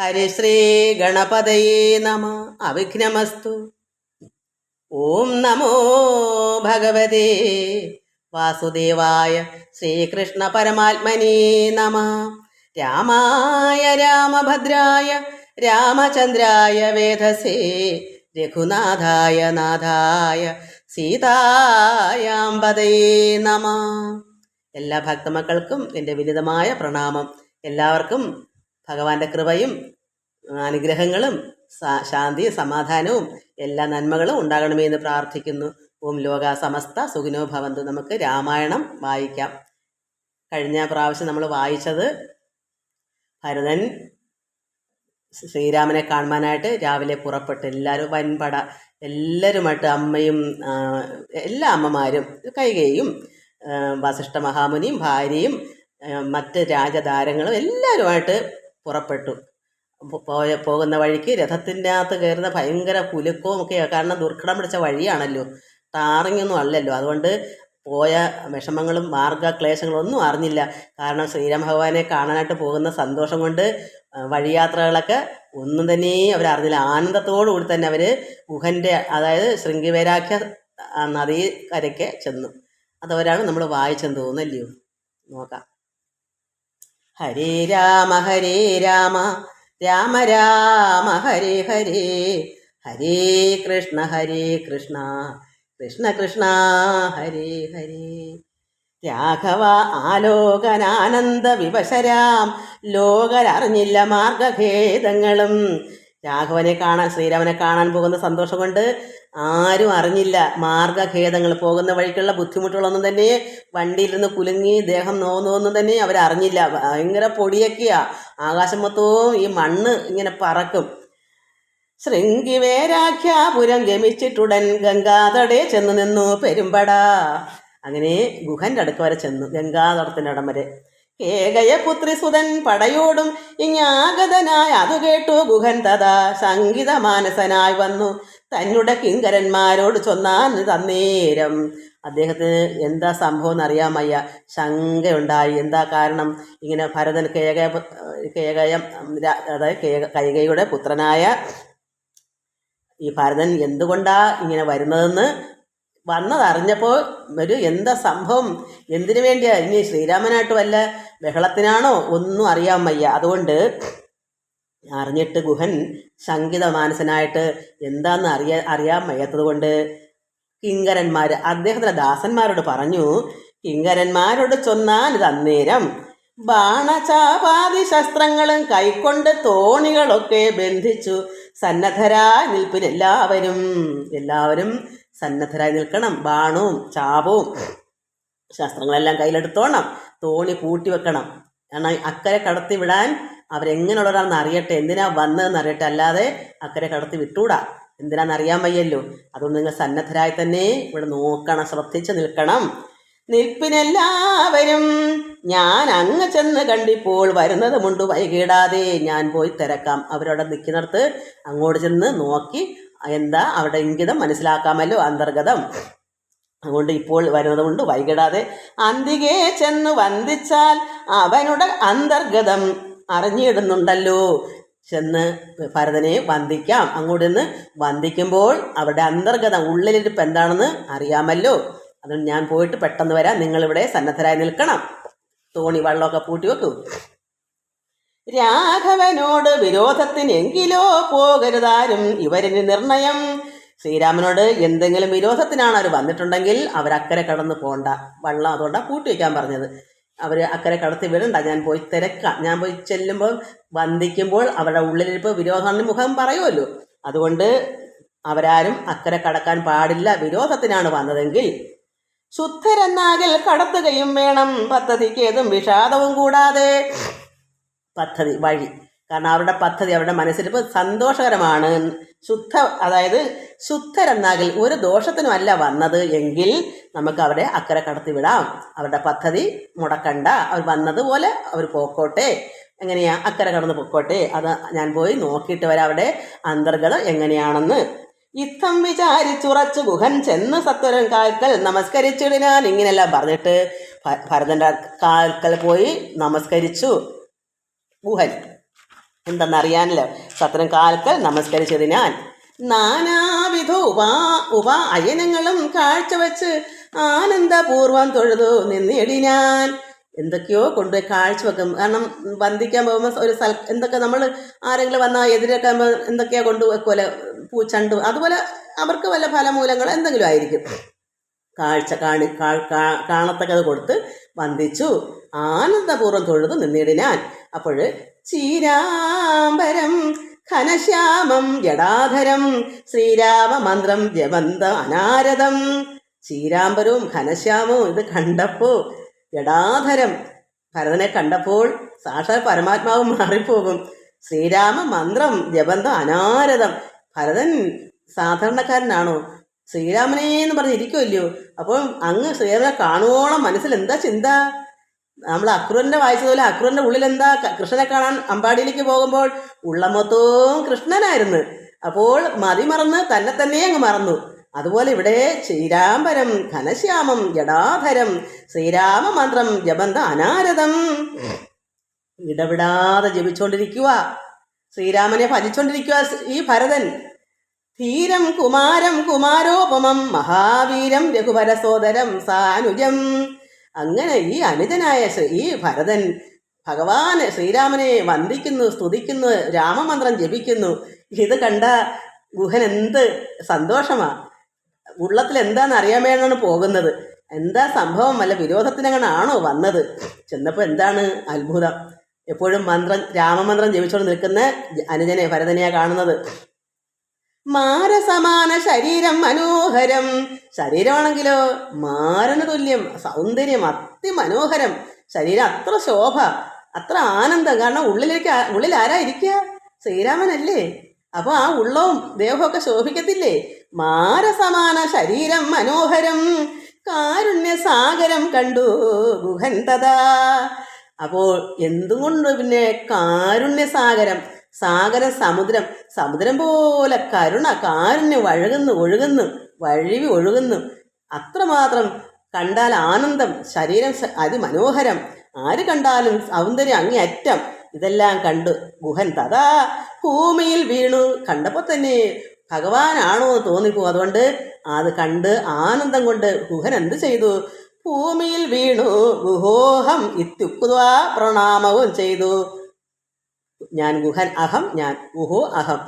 ഹരിശ്രീ ഗണപതയേ നമ അവിഘ്നമസ്തു ഓം നമോ ഭഗവതേ വാസുദേവായ ശ്രീകൃഷ്ണ പരമാത്മനേ നമ രാമായ രാമഭദ്രായ രാമചന്ദ്രായ വേദസേ രഘുനാഥായ നാഥായ സീതായാമ്പതയേ നമ। എല്ലാ ഭക്തമക്കൾക്കും എന്റെ വിനിതമായ പ്രണാമം. എല്ലാവർക്കും ഭഗവാന്റെ കൃപയും അനുഗ്രഹങ്ങളും ശാന്തിയും സമാധാനവും എല്ലാ നന്മകളും ഉണ്ടാകണമേ എന്ന് പ്രാർത്ഥിക്കുന്നു. ഓം ലോക സമസ്ത സുഖിനോ ഭവന്തു. നമുക്ക് രാമായണം വായിക്കാം. കഴിഞ്ഞ പ്രാവശ്യം നമ്മൾ വായിച്ചത് ഭരതൻ ശ്രീരാമനെ കാണുവാനായിട്ട് രാവിലെ പുറപ്പെട്ട് എല്ലാവരും വൻപട എല്ലാവരുമായിട്ട് അമ്മയും എല്ലാ അമ്മമാരും കൈകയും വസിഷ്ഠ മഹാമുനിയും ഭാര്യയും മറ്റ് രാജതാരങ്ങളും എല്ലാവരുമായിട്ട് പുറപ്പെട്ടു. പോയ പോകുന്ന വഴിക്ക് രഥത്തിന്റെ അകത്ത് കയറുന്ന ഭയങ്കര കുലുക്കവും ഒക്കെ കാരണം ദുർഘടം പിടിച്ച വഴിയാണല്ലോ. ടാറിങ്ങൊന്നും അല്ലല്ലോ. അതുകൊണ്ട് പോയ വിഷമങ്ങളും മാർഗക്ലേശങ്ങളും ഒന്നും അറിഞ്ഞില്ല. കാരണം ശ്രീരാം ഭഗവാനെ കാണാനായിട്ട് പോകുന്ന സന്തോഷം കൊണ്ട് വഴിയാത്രകളൊക്കെ ഒന്നും തന്നെ അവരറിഞ്ഞില്ല. ആനന്ദത്തോടു കൂടി തന്നെ അവർ ഗുഹന്റെ അതായത് ശൃംഗിവേരാഖ്യ നദീ കരയ്ക്ക് ചെന്നു. അതവരാണ് നമ്മൾ വായിച്ചെന്ന് തോന്നല്ലയോ നോക്കാം. ഹരേ രാമ ഹരേ രാമ. രാമ രാമ ഹരേ ഹരേ. ഹരേ കൃഷ്ണ ഹരേ കൃഷ്ണ. കൃഷ്ണ കൃഷ്ണ ഹരേ ഹരേ. രാഘവ ആലോകനാനന്ദ വിവശരാം. ലോകരറിഞ്ഞില്ല മാർഗഭേദങ്ങളും രാഘവനെ കാണാൻ ശ്രീരാമനെ കാണാൻ പോകുന്ന സന്തോഷം കൊണ്ട് ആരും അറിഞ്ഞില്ല മാർഗഖേദങ്ങൾ പോകുന്ന വഴിക്കുള്ള ബുദ്ധിമുട്ടുകളൊന്നും തന്നെ വണ്ടിയിലിരുന്ന് കുലുങ്ങി ദേഹം നോവുന്നൊന്നും തന്നെ അവരറിഞ്ഞില്ല. ഭയങ്കര പൊടിയൊക്കെയാ. ആകാശം മൊത്തവും ഈ മണ്ണ് ഇങ്ങനെ പറക്കും. ശൃംഗിവേരാഖ്യാപുരം ഗമിച്ചിട്ടുടൻ ഗംഗാതടേ ചെന്ന് നിന്നു പെരുമ്പട. അങ്ങനെ ഗുഹന്റെ അടുക്ക വരെ ചെന്നു. ഗംഗാതടത്തിന്റെ ഇടം വരെ. കേകയ പുത്രിസുതൻ പടയോടും ഇങ്ങാഗതനായ അതു കേട്ടു ഗുഹൻ തഥാ സംഗീത മാനസനായി വന്നു. തന്നുടെ കിങ്കരന്മാരോട് ചൊന്നാൻ തന്നേരം. അദ്ദേഹത്തിന് എന്താ സംഭവം എന്നറിയാമയ്യ ശങ്കയുണ്ടായി. എന്താ കാരണം? ഇങ്ങനെ ഭരതൻ കേകയ അതായത് കേക കൈകയുടെ പുത്രനായ ഈ ഭരതൻ എന്തുകൊണ്ടാ ഇങ്ങനെ വരുന്നതെന്ന് വന്നതറിഞ്ഞപ്പോൾ ഒരു എന്താ സംഭവം? എന്തിനു വേണ്ടിയാ? ഇനി ശ്രീരാമനായിട്ട് വല്ല ബഹളത്തിനാണോ? ഒന്നും അറിയാൻ വയ്യ. അതുകൊണ്ട് അറിഞ്ഞിട്ട് ഗുഹൻ ശങ്കിത മാനസനായിട്ട് എന്താന്ന് അറിയാ അറിയാൻ വയ്യാത്തത് കൊണ്ട് കിങ്കരന്മാർ അദ്ദേഹത്തിന്റെ ദാസന്മാരോട് പറഞ്ഞു കിങ്കരന്മാരോട് ചൊന്നാൽ ഇത് അന്നേരം ബാണചാപാതി ശസ്ത്രങ്ങളും കൈക്കൊണ്ട് തോണികളൊക്കെ ബന്ധിച്ചു സന്നദ്ധരായി നിൽപ്പിനെല്ലാവരും എല്ലാവരും സന്നദ്ധരായി നിൽക്കണം. ബാണവും ചാപവും ശസ്ത്രങ്ങളെല്ലാം കയ്യിലെടുത്തോണം. തോണി പൂട്ടി വെക്കണം. കാരണം അക്കരെ കടത്തി വിടാൻ അവരെങ്ങനെയുള്ളവരാണെന്ന് അറിയട്ടെ. എന്തിനാ വന്നതെന്ന് അറിയട്ടെ. അല്ലാതെ അക്കരെ കടത്തി വിട്ടൂടാ. എന്തിനാന്ന് അറിയാൻ വയ്യല്ലോ. അതുകൊണ്ട് നിങ്ങൾ സന്നദ്ധരായി തന്നെ ഇവിടെ നോക്കണം. ശ്രദ്ധിച്ച് നിൽക്കണം. നിൽപ്പിനെല്ലാവരും ഞാൻ അങ്ങ് ചെന്ന് കണ്ടിപ്പോൾ വരുന്നത് മുണ്ട് വൈകിടാതെ ഞാൻ പോയി തിരക്കാം. അവരവിടെ നിൽക്കുന്നിടത്ത് അങ്ങോട്ട് ചെന്ന് നോക്കി എന്താ അവിടെ ഇംഗിതം മനസ്സിലാക്കാമല്ലോ അന്തർഗതം. അതുകൊണ്ട് ഇപ്പോൾ വരുന്നത് കൊണ്ട് വൈകിടാതെ അന്തികെ ചെന്ന് വന്ദിച്ചാൽ അവനുടെ അന്തർഗതം അറിഞ്ഞിടുന്നുണ്ടല്ലോ. ചെന്ന് ഭരതനെ വന്ദിക്കാം. അങ്ങോട്ട് നിന്ന് വന്ദിക്കുമ്പോൾ അവരുടെ അന്തർഗതം ഉള്ളിലിരിപ്പ് എന്താണെന്ന് അറിയാമല്ലോ. അതുകൊണ്ട് ഞാൻ പോയിട്ട് പെട്ടെന്ന് വരാം. നിങ്ങളിവിടെ സന്നദ്ധരായി നിൽക്കണം. തോണി വള്ളമൊക്കെ പൂട്ടി വെക്കൂ. രാഘവനോട് വിരോധത്തിനെങ്കിലോ പോകരുതാരും ഇവരിന് നിർണയം. ശ്രീരാമനോട് എന്തെങ്കിലും വിരോധത്തിനാണ് അവർ വന്നിട്ടുണ്ടെങ്കിൽ അവർ അക്കരെ കടന്ന് പോകണ്ട വള്ളം അതുകൊണ്ടാണ് കൂട്ടി വയ്ക്കാൻ പറഞ്ഞത്. അവർ അക്കരെ കടത്തി വിടണ്ട. ഞാൻ പോയി തിരക്കാം. ഞാൻ പോയി ചെല്ലുമ്പോൾ വന്ദിക്കുമ്പോൾ അവരുടെ ഉള്ളിലിപ്പോൾ വിരോധം മുഖം പറയുമല്ലോ. അതുകൊണ്ട് അവരാരും അക്കരെ കടക്കാൻ പാടില്ല. വിരോധത്തിനാണ് വന്നതെങ്കിൽ ശുദ്ധരെന്നാകിൽ കടത്തുകയും വേണം. പദ്ധതിക്ക് ഏതും വിഷാദവും കൂടാതെ പദ്ധതി വഴി. കാരണം അവരുടെ പദ്ധതി അവരുടെ മനസ്സിലിപ്പോൾ സന്തോഷകരമാണ്. ശുദ്ധ അതായത് ശുദ്ധരെന്നാകിൽ ഒരു ദോഷത്തിനുമല്ല വന്നത് എങ്കിൽ നമുക്ക് അവരെ അക്കരെ കടത്തിവിടാം അവരുടെ പദ്ധതി മുടക്കണ്ട. അവർ വന്നതുപോലെ അവർ പോക്കോട്ടെ. എങ്ങനെയാ? അക്കരെ കടന്ന് പൊക്കോട്ടെ. അത് ഞാൻ പോയി നോക്കിയിട്ട് വരാം അവിടെ. അന്തർഗതം എങ്ങനെയാണെന്ന്. ഇത്തം വിചാരിച്ചുറച്ചു ഗുഹൻ ചെന്ന് സത്വരം കാൽക്കൽ നമസ്കരിച്ചിടിനാൻ ഇങ്ങനെയെല്ലാം പറഞ്ഞിട്ട് ഭരതന്റെ കാൽക്കൽ പോയി നമസ്കരിച്ചു. ഗുഹൻ എന്തെന്നറിയാനല്ലോ. സത്രം കാൽക്കൽ നമസ്കരിച്ചതിനാൽ നാനാവിധ ഉപാ ഉപ അയനങ്ങളും കാഴ്ചവെച്ച് ആനന്ദപൂർവം തൊഴുതു നിന്നിടി ഞാൻ എന്തൊക്കെയോ കൊണ്ടുപോയി കാഴ്ചവെക്കും. കാരണം വന്ദിക്കാൻ പോകുമ്പോൾ ഒരു സ്ഥല എന്തൊക്കെ നമ്മൾ ആരെങ്കിലും വന്നാൽ എതിരൊക്കെ ആകുമ്പോൾ എന്തൊക്കെയാ കൊണ്ടുവെക്കുമല്ലോ പൂച്ചണ്ട് അതുപോലെ അവർക്ക് വല്ല ഫലമൂലങ്ങൾ എന്തെങ്കിലും ആയിരിക്കും. കാഴ്ച കാണി കാണത്തക്കത് കൊടുത്ത് വന്ദിച്ചു. ആനന്ദപൂർവം തൊഴുതു നിന്നിടിനാൻ അപ്പോൾ ചീരാംബരം ഘനശ്യാമം ജടാധരം ശ്രീരാമമന്ത്രം മന്ത്രം ജപന്ത അനാരദം. ചീരാംബരവും ഘനശ്യാമവും ഇത് കണ്ടപ്പോൾ ജടാധരം ഭരതനെ കണ്ടപ്പോൾ സാക്ഷാൽ പരമാത്മാവ് മാറിപ്പോകും. ശ്രീരാമ മന്ത്രം ജപന്ത അനാരദം ഭരതൻ സാധാരണക്കാരനാണോ? ശ്രീരാമനെ എന്ന് പറഞ്ഞ് ഇരിക്കുമല്ലയോ അപ്പോൾ അങ്ങ് ശ്രീരാമനെ കാണുവോളം മനസ്സിൽ എന്താ ചിന്ത? നമ്മൾ അക്രൂരന്റെ വായിച്ചതുപോലെ അക്രൂരന്റെ ഉള്ളിൽ എന്താ കൃഷ്ണനെ കാണാൻ അമ്പാടിയിലേക്ക് പോകുമ്പോൾ ഉള്ള മൊത്തവും കൃഷ്ണനായിരുന്നു. അപ്പോൾ മതി മറന്ന് തന്നെ തന്നെ അങ്ങ് മറന്നു. അതുപോലെ ഇവിടെ ശ്രീരാംബരം ഘനശ്യാമം ജടാധരം ശ്രീരാമ മന്ത്രം ജപന്ത അനാരതം ഇടവിടാതെ ജപിച്ചുകൊണ്ടിരിക്കുക ശ്രീരാമനെ ഭജിച്ചുകൊണ്ടിരിക്കുക ഈ ഭരതൻ. ധീരം കുമാരം കുമാരോപമം മഹാവീരം രഘുപരസോദരം സാനുജം. അങ്ങനെ ഈ അനുജനായ ഈ ഭരതൻ ഭഗവാന് ശ്രീരാമനെ വന്ദിക്കുന്നു സ്തുതിക്കുന്നു രാമമന്ത്രം ജപിക്കുന്നു. ഇത് കണ്ട ഗുഹൻ എന്ത് സന്തോഷമാ. ഉള്ളത്തിൽ എന്താണെന്ന് അറിയാൻ വേണ്ടിയാണ് പോകുന്നത്. എന്താ സംഭവം? വല്ല വിരോധത്തിനങ്ങനാണോ വന്നത്? ചെന്നപ്പോൾ എന്താണ് അത്ഭുതം. എപ്പോഴും മന്ത്രം രാമമന്ത്രം ജപിച്ചുകൊണ്ട് നിൽക്കുന്ന അനുജനെ ഭരതനെയാ കാണുന്നത്. മാരസമാന ശരീരം മനോഹരം. ശരീരമാണെങ്കിലോ മാരന് തുല്യം സൗന്ദര്യം അതിമനോഹരം. ശരീരം അത്ര ശോഭ അത്ര ആനന്ദം. കാരണം ഉള്ളിലേക്ക് ഉള്ളിൽ ആരാ ഇരിക്കുക ശ്രീരാമനല്ലേ? അപ്പോൾ ആ ഉള്ളവും ദേഹമൊക്കെ ശോഭിക്കത്തില്ലേ? മാരസമാന ശരീരം മനോഹരം. കാരുണ്യ സാഗരം കണ്ടു ഗുഹൻ തഥാ. അപ്പോൾ എന്തുകൊണ്ട് പിന്നെ കാരുണ്യസാഗരം സാഗര സമുദ്രം സമുദ്രം പോലെ കരുണ കാരുണ്യം വഴുകുന്നു ഒഴുകുന്നു വഴുവി ഒഴുകുന്നു. അത്രമാത്രം കണ്ടാൽ ആനന്ദം ശരീരം അതിമനോഹരം. ആര് കണ്ടാലും സൗന്ദര്യം അങ്ങേയറ്റം. ഇതെല്ലാം കണ്ടു ഗുഹൻ തഥാ ഭൂമിയിൽ വീണു. കണ്ടപ്പോൾ തന്നെ ഭഗവാനാണോ എന്ന് തോന്നിപ്പോ അതുകൊണ്ട് അത് കണ്ട് ആനന്ദം കൊണ്ട് ഗുഹൻ എന്ത് ചെയ്തു? ഭൂമിയിൽ വീണു. ഗുഹോഹം ഇത്യുക്വാ പ്രണാമവും ചെയ്തു. ഞാൻ ഗുഹൻ അഹം ഞാൻ ഗുഹോ അഹം.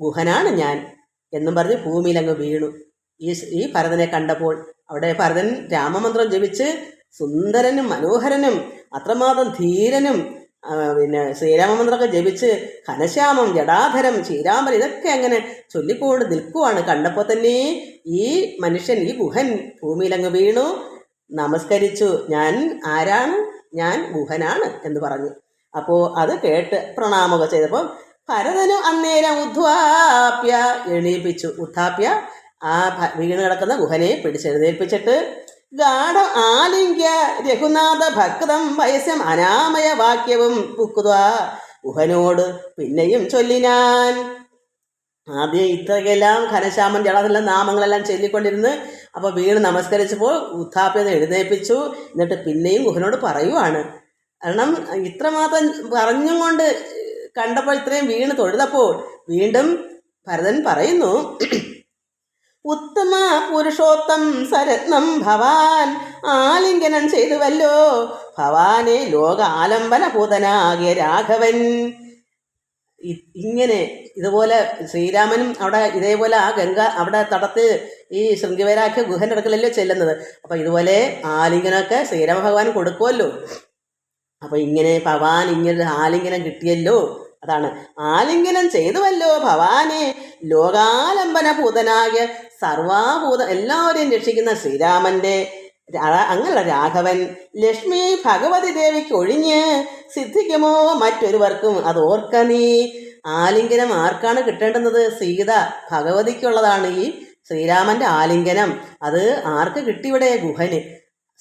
ഗുഹനാണ് ഞാൻ എന്നും പറഞ്ഞ് ഭൂമിയിൽ അങ്ങ് വീണു. ഈ ഈ ഭരതനെ കണ്ടപ്പോൾ അവിടെ ഭരതൻ രാമമന്ത്രം ജപിച്ച് സുന്ദരനും മനോഹരനും അത്രമാത്രം ധീരനും പിന്നെ ശ്രീരാമമന്ത്രമൊക്കെ ജപിച്ച് ഘനശ്യാമം ജടാധരം ശ്രീരാമൻ ഇതൊക്കെ അങ്ങനെ ചൊല്ലിക്കൊണ്ട് നിൽക്കുവാണ്. കണ്ടപ്പോൾ തന്നെ ഈ മനുഷ്യൻ ഈ ഗുഹൻ ഭൂമിയിലങ്ങ് വീണു. നമസ്കരിച്ചു. ഞാൻ ആരാണ്? ഞാൻ ഗുഹനാണ് എന്ന് പറഞ്ഞു. അപ്പോൾ അത് കേട്ട് പ്രണാമൊക്കെ ചെയ്തപ്പോൾ ഭരതനു അന്നേരം ഉദ്ധാപ്യ എണീപ്പിച്ചു. ഉദ്ധാപ്യ ആ വീണ് കിടക്കുന്ന ഗുഹനെ പിടിച്ചെഴുന്നേൽപ്പിച്ചിട്ട് ഗാഠ ആലിംഗ്യ രഘുനാഥ ഭക്തം വയസ്സം അനാമയ വാക്യവും പുക്കുതാ ഗുഹനോട് പിന്നെയും ചൊല്ലിനാൻ ആദ്യം ഇത്രയ്ക്കെല്ലാം ഘനശ്യാമൻ ജടാതെല്ലാം നാമങ്ങളെല്ലാം ചൊല്ലിക്കൊണ്ടിരുന്ന് അപ്പോൾ വീണ് നമസ്കരിച്ചപ്പോൾ ഉത്ഥാപ്യത എഴുന്നേൽപ്പിച്ചു. എന്നിട്ട് പിന്നെയും ഗുഹനോട് പറയുവാണ് കാരണം ഇത്രമാത്രം പറഞ്ഞും കൊണ്ട് കണ്ടപ്പോൾ ഇത്രയും വീണ് തൊഴുതപ്പോൾ വീണ്ടും ഭരതൻ പറയുന്നു ഉത്തമ പുരുഷോത്തം സരത്നം ഭവാൻ ആലിംഗനം ചെയ്തുവല്ലോ. ഭവാനെ ലോക ആലംബന ഭൂതനാകിയ രാഘവൻ. ഇങ്ങനെ ഇതുപോലെ ശ്രീരാമനും അവിടെ ഇതേപോലെ ആ ഗംഗ അവിടെ തടത്ത് ഈ ശൃംഗിവരാഖ്യ ഗുഹന്റെ അടുക്കലല്ലോ ചെല്ലുന്നത്. അപ്പോൾ ഇതുപോലെ ആലിംഗനൊക്കെ ശ്രീരാമ ഭഗവാൻ കൊടുക്കുമല്ലോ അപ്പോൾ ഇങ്ങനെ ഭവാൻ ഇങ്ങനെ ആലിംഗനം കിട്ടിയല്ലോ. അതാണ്. ആലിംഗനം ചെയ്തുവല്ലോ ഭവാനെ. ലോകാലംബന ഭൂതനായ സർവാഭൂത എല്ലാവരെയും രക്ഷിക്കുന്ന ശ്രീരാമന്റെ അങ്ങനെ രാഘവൻ ലക്ഷ്മി ഭഗവതി ദേവിക്ക് ഒഴിഞ്ഞ് സിദ്ധിക്കുമോ മറ്റൊരുവർക്കും? അത് ഓർക്ക നീ. ആലിംഗനം ആർക്കാണ് കിട്ടേണ്ടുന്നത്? സീത ഭഗവതിക്കുള്ളതാണ് ഈ ശ്രീരാമന്റെ ആലിംഗനം. അത് ആർക്ക് കിട്ടിവിടെ ഗുഹന്?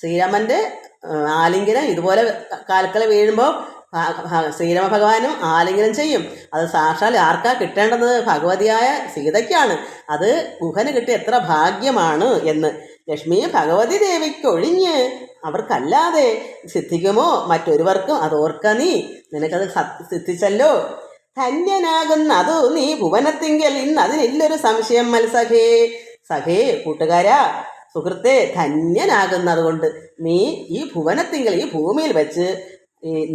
ശ്രീരാമന്റെ ആ, ആലിംഗനം ഇതുപോലെ കാൽക്കല വീഴുമ്പോൾ ശ്രീരാമ ഭഗവാനും ആലിംഗനം ചെയ്യും. അത് സാക്ഷാൽ ആർക്കാ കിട്ടേണ്ടത്? ഭഗവതിയായ സീതയ്ക്കാണ്. അത് ഗുഹന് കിട്ടിയ എത്ര ഭാഗ്യമാണ് എന്ന്. ലക്ഷ്മി ഭഗവതി ദേവിക്കൊഴിഞ്ഞ് അവർക്കല്ലാതെ സിദ്ധിക്കുമോ? മറ്റൊരുവർക്കും അത് ഓർക്ക നീ. നിനക്കത് സിദ്ധിച്ചല്ലോ. ധന്യനാകുന്ന അതു നീ ഭുവനത്തിങ്കൽ ഇന്ന് അതിനില്ലൊരു സംശയം മത്സഖേ സഖേ കൂട്ടുകാരാ സുഹൃത്തെ ധന്യനാകുന്നത് കൊണ്ട് നീ ഈ ഭുവനത്തിങ്കിൽ ഈ ഭൂമിയിൽ വെച്ച്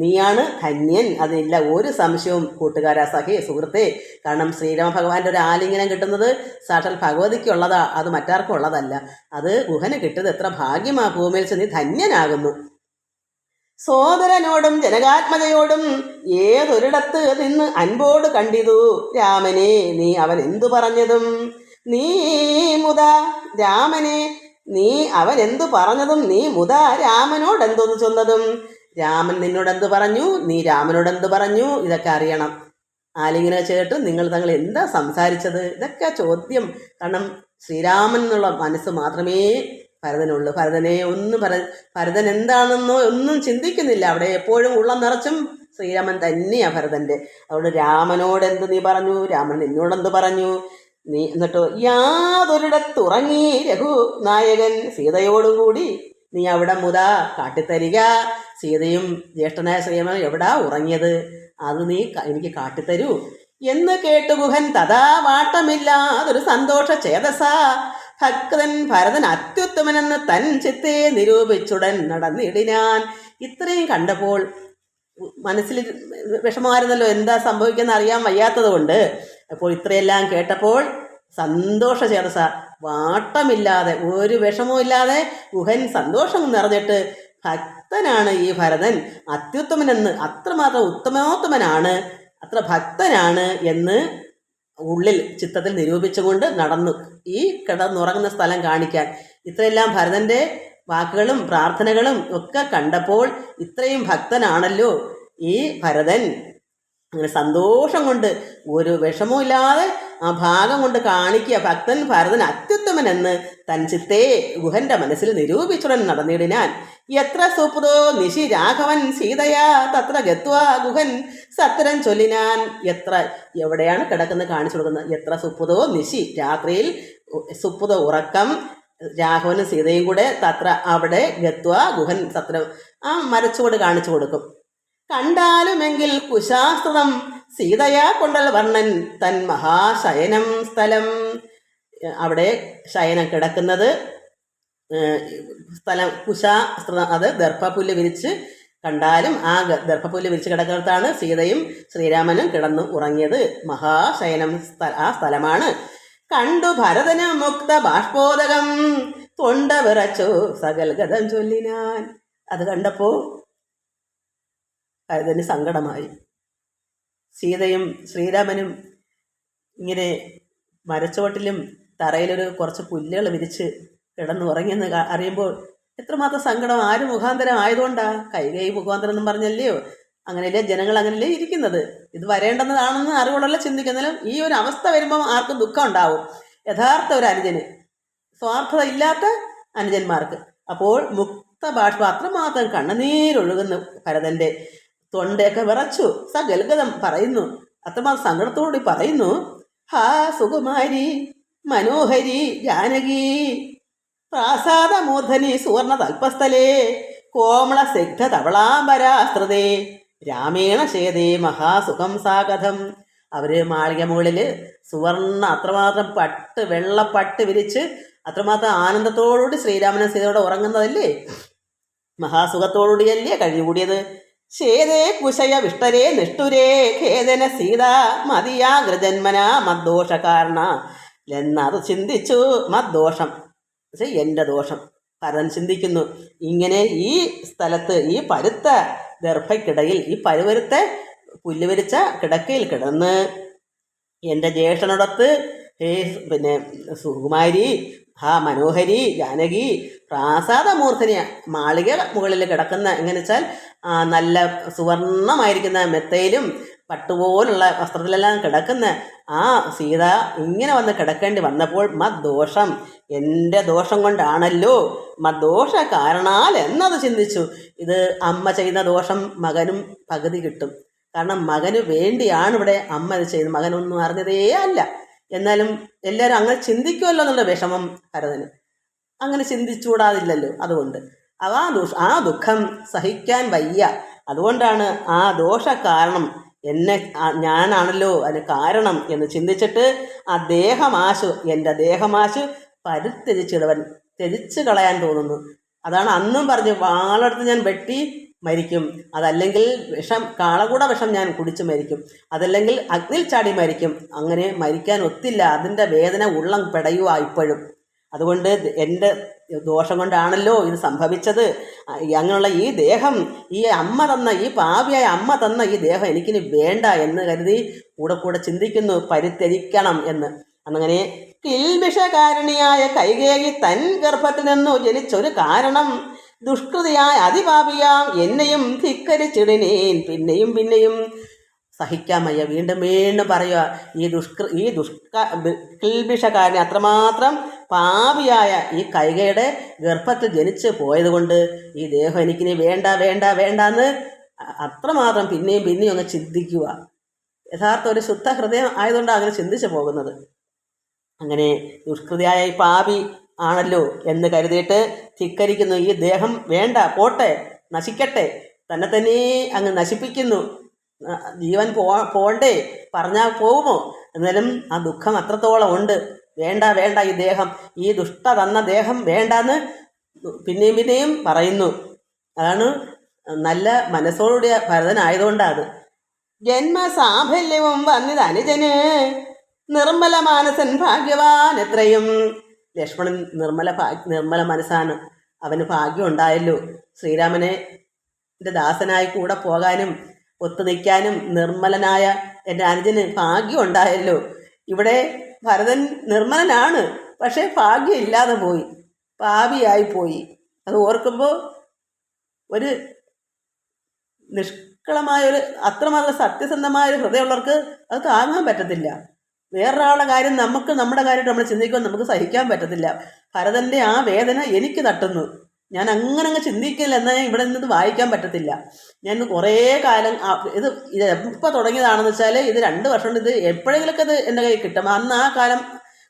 നീയാണ് ധന്യൻ അതിനില്ല ഒരു സംശയവും കൂട്ടുകാരാ സഖേ സുഹൃത്തെ. കാരണം ശ്രീരാമ ഭഗവാന്റെ ഒരു ആലിംഗനം കിട്ടുന്നത് സാക്ഷാൽ ഭഗവതിക്കുള്ളതാ അത് മറ്റാർക്കും ഉള്ളതല്ല. അത് ഗുഹന് കിട്ടുന്നത് എത്ര ഭാഗ്യമാ ഭൂമിയിൽ ചെന്ന് ധന്യനാകുന്നു. സോദരനോടും ജനകാത്മജയോടും ഏതൊരിടത്ത് നിന്ന് അൻപോട് കണ്ടിതു രാമനെ നീ അവൻ എന്തു പറഞ്ഞതും? നീ മുത രാമനെ നീ അവൻ എന്തു പറഞ്ഞതും നീ മുത രാമനോട് എന്തോന്ന് ചൊന്നതും? രാമൻ നിന്നോട് എന്ത് പറഞ്ഞു? നീ രാമനോട് എന്ത് പറഞ്ഞു? ഇതൊക്കെ അറിയണം. ആലിങ്ങനെ ചെയ്തിട്ട് നിങ്ങൾ തങ്ങൾ എന്താ സംസാരിച്ചത്? ഇതൊക്കെ ചോദ്യം. കാരണം ശ്രീരാമൻ എന്നുള്ള മനസ്സ് മാത്രമേ ഭരതനുള്ളൂ. ഭരതനെ ഒന്നും ഭര ഭരതൻ എന്താണെന്നോ ഒന്നും ചിന്തിക്കുന്നില്ല. അവിടെ എപ്പോഴും ഉള്ളം നിറച്ചും ശ്രീരാമൻ തന്നെയാണ് ഭരതന്റെ അതുകൊണ്ട് രാമനോട് എന്ത് നീ പറഞ്ഞു? രാമൻ നിന്നോടെന്ത് പറഞ്ഞു? നീ എന്നിട്ടോ യാതൊരിടത്തുറങ്ങി രഘു നായകൻ സീതയോടും കൂടി നീ അവിടെ മുത കാട്ടിത്തരിക. സീതയും ജ്യേഷ്ഠനായ ശ്രീമൻ എവിടാ ഉറങ്ങിയത്? അത് നീ എനിക്ക് കാട്ടിത്തരൂ. എന്ന് കേട്ടു ഗുഹൻ തഥാ വാട്ടമില്ലാതൊരു സന്തോഷ ചേതസ. ഭക്തൻ ഭരതൻ അത്യുത്തമനെന്ന് തൻ ചിത്തെ നിരൂപിച്ചുടൻ നടന്നിടിനാൻ. ഇത്രയും കണ്ടപ്പോൾ മനസ്സിൽ വിഷമമായിരുന്നല്ലോ എന്താ സംഭവിക്കുന്ന അറിയാൻ വയ്യാത്തത് കൊണ്ട് അപ്പോൾ ഇത്രയെല്ലാം കേട്ടപ്പോൾ സന്തോഷ ചേതസ വാട്ടമില്ലാതെ ഒരു വിഷമവും ഇല്ലാതെ ഗുഹൻ സന്തോഷം നിറഞ്ഞിട്ട് ഭക്തനാണ് ഈ ഭരതൻ. അത്യുത്തമനെന്ന് അത്രമാത്രം ഉത്തമോത്തമനാണ് അത്ര ഭക്തനാണ് എന്ന് ഉള്ളിൽ ചിത്രത്തിൽ നിരൂപിച്ചുകൊണ്ട് നടന്നു. ഈ കിടന്നുറങ്ങുന്ന സ്ഥലം കാണിക്കാൻ. ഇത്രയെല്ലാം ഭരതന്റെ വാക്കുകളും പ്രാർത്ഥനകളും ഒക്കെ കണ്ടപ്പോൾ ഇത്രയും ഭക്തനാണല്ലോ ഈ ഭരതൻ. അങ്ങനെ സന്തോഷം കൊണ്ട് ഒരു വിഷമവുമില്ലാതെ ആ ഭാഗം കൊണ്ട് കാണിക്കുക. ഭക്തൻ ഭരതൻ അത്യുത്തമനെന്ന് തൻ ചിത്തേ ഗുഹന്റെ മനസ്സിൽ നിരൂപിച്ചുടൻ നടന്നിടിനാൻ. എത്ര സുപ്രോ നിശി രാഘവൻ സീതയാ തത്ര ഗത്വാ ഗുഹൻ സത്തരം ചൊല്ലിനാൻ. എത്ര എവിടെയാണ് കിടക്കുന്നത് കാണിച്ചു കൊടുക്കുന്നത്? എത്ര സുപ്രതോ നിശി രാത്രിയിൽ സുപ്രത ഉറക്കം രാഘവനും സീതയും കൂടെ തത്ര അവിടെ ഗത്വ ഗുഹൻ സത്രം ആ മരച്ചുവട് കാണിച്ചു കൊടുക്കും. കണ്ടാലുമെങ്കിൽ കുശാസ്ത്രം സീതയാ കൊണ്ടൽ വർണൻ തൻ മഹാശയനം സ്ഥലം. അവിടെ ശയനം കിടക്കുന്നത് സ്ഥലം കുശാസ്ത്രം അത് ദർഭപുല്ല് വിരിച്ച് കണ്ടാലും ആ ദർഭപുല്ല് വിരിച്ച് കിടക്കുന്നിടത്താണ് സീതയും ശ്രീരാമനും കിടന്നു ഉറങ്ങിയത്. മഹാശയനം ആ സ്ഥലമാണ്. കണ്ടു ഭരതന് മുക്ത ബാഷ്പോദകം തൊണ്ട വിറച്ചു സകൽഗതം ചൊല്ലിനാൻ. അത് കണ്ടപ്പോ ഭരതന് സങ്കടമായി. സീതയും ശ്രീരാമനും ഇങ്ങനെ മരച്ചുവട്ടിലും തറയിലൊരു കുറച്ച് പുല്ലുകൾ വിരിച്ച് കിടന്നുറങ്ങിയെന്ന് അറിയുമ്പോൾ എത്രമാത്രം സങ്കടം ആര് മുഖാന്തരം ആയതുകൊണ്ടാ? കൈകൈ മുഖാന്തരം എന്നും പറഞ്ഞല്ലയോ? അങ്ങനെയല്ലേ ജനങ്ങൾ അങ്ങനെയല്ലേ ഇരിക്കുന്നത്? ഇത് വരേണ്ടതാണെന്ന് അറിവുള്ള ചിന്തിക്കുന്നാലും ഈ ഒരു അവസ്ഥ വരുമ്പോൾ ആർക്കും ദുഃഖം ഉണ്ടാവും. യഥാർത്ഥ ഒരു അനുജന് സ്വാർത്ഥത ഇല്ലാത്ത അനുജന്മാർക്ക് അപ്പോൾ മുക്ത ഭാഷ അത്രമാത്രം കണ്ണുനീരൊഴുകുന്നു ഭരതന്റെ തൊണ്ടയൊക്കെ വിറച്ചു. സ ഗൽഗതം പറയുന്നു. അത്രമാത്രം സങ്കടത്തോടുകൂടി പറയുന്നു ഹാ സുകുമാരി മനോഹരി ജാനകി പ്രാസാദമൂർധനി സുവർണ തൽപ്പസ്ഥലേ കോമള സിഗ്ധ തവളാംബരാസ്ത്രതേ രാമേണ ചേതേ മഹാസുഖം സാഗതം. അവർ മാളിക മുകളിൽ സുവർണ അത്രമാത്രം പട്ട് വെള്ള പട്ട് വിരിച്ച് അത്രമാത്രം ആനന്ദത്തോടുകൂടി ശ്രീരാമനും സീതയോടെ ഉറങ്ങുന്നതല്ലേ? മഹാസുഖത്തോടുകൂടിയല്ലേ കഴിഞ്ഞുകൂടിയത്? ശേതേ കുശയ വിഷ്ടരേ നിഷ്ഠുരേ ഖേദന സീത മതിയാഗ്രജന്മന മദ്ദോഷ കാരണ എന്നത് ചിന്തിച്ചു മദ്ദോഷം. പക്ഷേ എന്റെ ദോഷം. പരൻ ചിന്തിക്കുന്നു ഇങ്ങനെ ഈ സ്ഥലത്ത് ഈ പരുത്ത ദർഭയ്ക്കിടയിൽ ഈ പരുവരുത്ത പുല്ലുവരിച്ച കിടക്കയിൽ കിടന്ന് എന്റെ ജ്യേഷ്ഠനോടൊത്ത് ഹേ പിന്നെ സുകുമാരി ഹാ മനോഹരി ജാനകി പ്രാസാദമൂർധനിയ മാളിക മുകളിൽ കിടക്കുന്ന എങ്ങനെ വെച്ചാൽ നല്ല സുവർണമായിരിക്കുന്ന മെത്തയിലും പട്ടുപോലുള്ള വസ്ത്രത്തിലെല്ലാം കിടക്കുന്ന ആ സീത ഇങ്ങനെ വന്ന് കിടക്കേണ്ടി വന്നപ്പോൾ മദ്ദോഷം. എന്റെ ദോഷം കൊണ്ടാണല്ലോ. മദ്ദോഷ കാരണാൽ എന്നത് ചിന്തിച്ചു. ഇത് അമ്മ ചെയ്യുന്ന ദോഷം മകനും പകുതി കിട്ടും. കാരണം മകന് വേണ്ടിയാണ് ഇവിടെ അമ്മ ഇത് ചെയ്യുന്നത്. മകനൊന്നും അറിഞ്ഞതേ അല്ല. എന്നാലും എല്ലാവരും അങ്ങനെ ചിന്തിക്കുമല്ലോ എന്നുള്ള വിഷമം ഭരതന്. അങ്ങനെ ചിന്തിച്ചുകൂടാതില്ലല്ലോ അതുകൊണ്ട്. ആ ദുഷ ആ ദുഃഖം സഹിക്കാൻ വയ്യ. അതുകൊണ്ടാണ് ആ ദോഷ കാരണം എന്നെ ഞാനാണല്ലോ അതിന് കാരണം എന്ന് ചിന്തിച്ചിട്ട് ആ ദേഹമാശു എന്റെ ദേഹമാശു പരുത്തിരിച്ചിടവൻ തിരിച്ചു കളയാൻ തോന്നുന്നു. അതാണ് അന്നും പറഞ്ഞു വാളെടുത്ത് ഞാൻ വെട്ടി മരിക്കും. അതല്ലെങ്കിൽ വിഷം കാളകൂട വിഷം ഞാൻ കുടിച്ച് മരിക്കും. അതല്ലെങ്കിൽ അഗ്നിൽ ചാടി മരിക്കും. അങ്ങനെ മരിക്കാൻ ഒത്തില്ല. അതിന്റെ വേദന ഉള്ളം പിടയുക ഇപ്പോഴും. അതുകൊണ്ട് എന്റെ ദോഷം കൊണ്ടാണല്ലോ ഇത് സംഭവിച്ചത്. അങ്ങനെയുള്ള ഈ ദേഹം ഈ അമ്മ തന്ന ഈ പാവിയായ അമ്മ തന്ന ഈ ദേഹം എനിക്കിനി വേണ്ട എന്ന് കരുതി കൂടെ കൂടെ ചിന്തിക്കുന്നു പരിത്യജിക്കണം എന്ന്. അങ്ങനെ കിൽവിഷകാരണിയായ കൈകേയി തൻ ഗർഭത്തിൽ നിന്നു ജനിച്ചൊരു കാരണം ദുഷ്കൃതിയായ അതിപാപിയാം എന്നെയും ധിക്കരിച്ചിടിനേൻ. പിന്നെയും പിന്നെയും സഹിക്കാൻ വയ്യ വീണ്ടും വീണ്ടും പറയുക ഈ ദുഷ്കൃ ഈ ദുഷ്ക കിൽബിഷക്കാരനെ അത്രമാത്രം പാപിയായ ഈ കൈകയുടെ ഗർഭത്തിൽ ജനിച്ച് പോയതുകൊണ്ട് ഈ ദേഹം എനിക്കിനി വേണ്ട വേണ്ട വേണ്ട എന്ന് അത്രമാത്രം പിന്നെയും പിന്നെയും അങ്ങ് ചിന്തിക്കുക. യഥാർത്ഥ ഒരു ശുദ്ധ ഹൃദയം ആയതുകൊണ്ടാണ് അങ്ങനെ ചിന്തിച്ചു പോകുന്നത്. അങ്ങനെ ദുഷ്കൃതിയായ ഈ പാപി ആണല്ലോ എന്ന് കരുതിയിട്ട് ധിക്കരിക്കുന്നു. ഈ ദേഹം വേണ്ട പോട്ടെ നശിക്കട്ടെ തന്നെ തന്നെ അങ്ങ് നശിപ്പിക്കുന്നു. ജീവൻ പോ പോണ്ടേ പറഞ്ഞാൽ പോകുമോ എന്നാലും ആ ദുഃഖം അത്രത്തോളം ഉണ്ട്. വേണ്ട വേണ്ട ഈ ദേഹം. ഈ ദുഷ്ട തന്ന ദേഹം വേണ്ടെന്ന് പിന്നെയും പിന്നെയും പറയുന്നു. അതാണ് നല്ല മനസ്സോടുകൂടിയ ഭരതനായതുകൊണ്ടാണ്. ജന്മ ജന്മസാഫല്യവും വന്നിത് അനുജന്. നിർമ്മല മാനസൻ ഭാഗ്യവാൻ എത്രയും. ലക്ഷ്മണൻ നിർമ്മല ഭാഗ്യ നിർമ്മല മനസ്സാണ്. അവന് ഭാഗ്യം ഉണ്ടായല്ലോ. ശ്രീരാമനെ ദാസനായി കൂടെ പോകാനും ഒത്തു നിൽക്കാനും നിർമ്മലനായ എന്റെ അനുജന് ഭാഗ്യം ഉണ്ടായല്ലോ. ഇവിടെ ഭരതൻ നിർമ്മലനാണ് പക്ഷേ ഭാഗ്യം ഇല്ലാതെ പോയി പാപിയായി പോയി. അത് ഓർക്കുമ്പോൾ ഒരു നിഷ്കളമായ ഒരു അത്രമാത്രം സത്യസന്ധമായ ഒരു ഹൃദയമുള്ളവർക്ക് അത് താങ്ങാൻ പറ്റത്തില്ല. വേറൊരാളുടെ കാര്യം നമുക്ക് നമ്മുടെ കാര്യമായിട്ട് നമ്മൾ ചിന്തിക്കുമ്പോൾ നമുക്ക് സഹിക്കാൻ പറ്റത്തില്ല. ഭരതന്റെ ആ വേദന എനിക്ക് തട്ടുന്നു. ഞാൻ അങ്ങനെ അങ്ങ് ചിന്തിക്കില്ല. എന്നാൽ ഞാൻ ഇവിടെ നിന്നത് വായിക്കാൻ പറ്റത്തില്ല. ഞാൻ കുറേ കാലം ഇത് ഇത് എപ്പോൾ തുടങ്ങിയതാണെന്ന് വെച്ചാൽ ഇത് രണ്ട് വർഷം കൊണ്ട് ഇത് എപ്പോഴെങ്കിലൊക്കെ ഇത് എന്റെ കയ്യിൽ കിട്ടും. അന്ന് ആ കാലം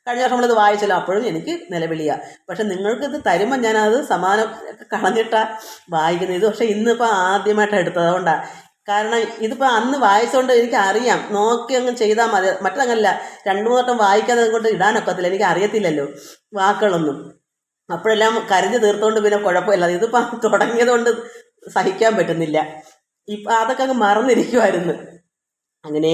കഴിഞ്ഞ വർഷം നമ്മളിത് വായിച്ചല്ലോ. അപ്പോഴും എനിക്ക് നിലവിളിയാ. പക്ഷെ നിങ്ങൾക്കിത് തരുമ്പോൾ ഞാനത് സമാനം കളഞ്ഞിട്ടാണ് വായിക്കുന്നത്. ഇത് പക്ഷേ ഇന്നിപ്പോൾ ആദ്യമായിട്ട് എടുത്തത്. അതുകൊണ്ടാണ് കാരണം ഇതിപ്പോൾ അന്ന് വായിച്ചുകൊണ്ട് എനിക്ക് അറിയാം നോക്കി അങ്ങ് ചെയ്താൽ മതി. മറ്റങ്ങനല്ല രണ്ട് മൂന്ന് വട്ടം വായിക്കാതെ കൊണ്ട് ഇടാനൊക്കത്തില്ല. എനിക്ക് അറിയത്തില്ലല്ലോ വാക്കുകളൊന്നും. അപ്പോഴെല്ലാം കരഞ്ഞു തീർത്തുകൊണ്ട് പിന്നെ കുഴപ്പമില്ല. ഇതിപ്പോൾ തുടങ്ങിയത് കൊണ്ട് സഹിക്കാൻ പറ്റുന്നില്ല. ഇപ്പം അതൊക്കെ അങ്ങ് മറന്നിരിക്കുമായിരുന്നു അങ്ങനെ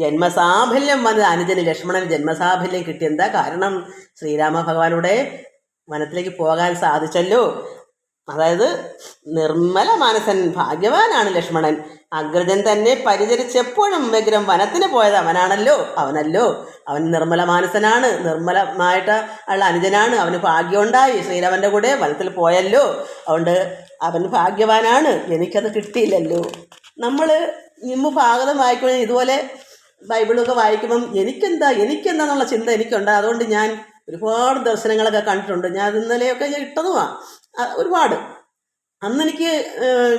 ജന്മസാഫല്യം വന്നത് അനുജന് ലക്ഷ്മണന് ജന്മസാഫല്യം കിട്ടിയെന്താ കാരണം? ശ്രീരാമ ഭഗവാനൂടെ വനത്തിലേക്ക് പോകാൻ സാധിച്ചല്ലോ. അതായത് നിർമ്മല മാനസൻ ഭാഗ്യവാനാണ് ലക്ഷ്മണൻ. അഗ്രജൻ തന്നെ പരിചരിച്ചെപ്പോഴും വ്യഗ്രം വനത്തിന് പോയത് അവനാണല്ലോ അവനല്ലോ. അവൻ നിർമ്മല മാനസനാണ്. നിർമ്മലമായിട്ട് ഉള്ള അനുജനാണ്. അവന് ഭാഗ്യമുണ്ടായി. ശ്രീരാമന്റെ കൂടെ വനത്തിൽ പോയല്ലോ. അതുകൊണ്ട് അവൻ ഭാഗ്യവാനാണ്. എനിക്കത് കിട്ടിയില്ലല്ലോ. നമ്മൾ മുമ്പ് ഭാഗതം വായിക്കുമ്പോൾ ഇതുപോലെ ബൈബിളൊക്കെ വായിക്കുമ്പം എനിക്കെന്താ എനിക്കെന്താന്നുള്ള ചിന്ത എനിക്കുണ്ട്. അതുകൊണ്ട് ഞാൻ ഒരുപാട് ദർശനങ്ങളൊക്കെ കണ്ടിട്ടുണ്ട്. ഞാൻ ഇന്നലെയൊക്കെ ഞാൻ ഇട്ടതുമാണ് ഒരുപാട്. അന്ന് എനിക്ക് ഏഹ്,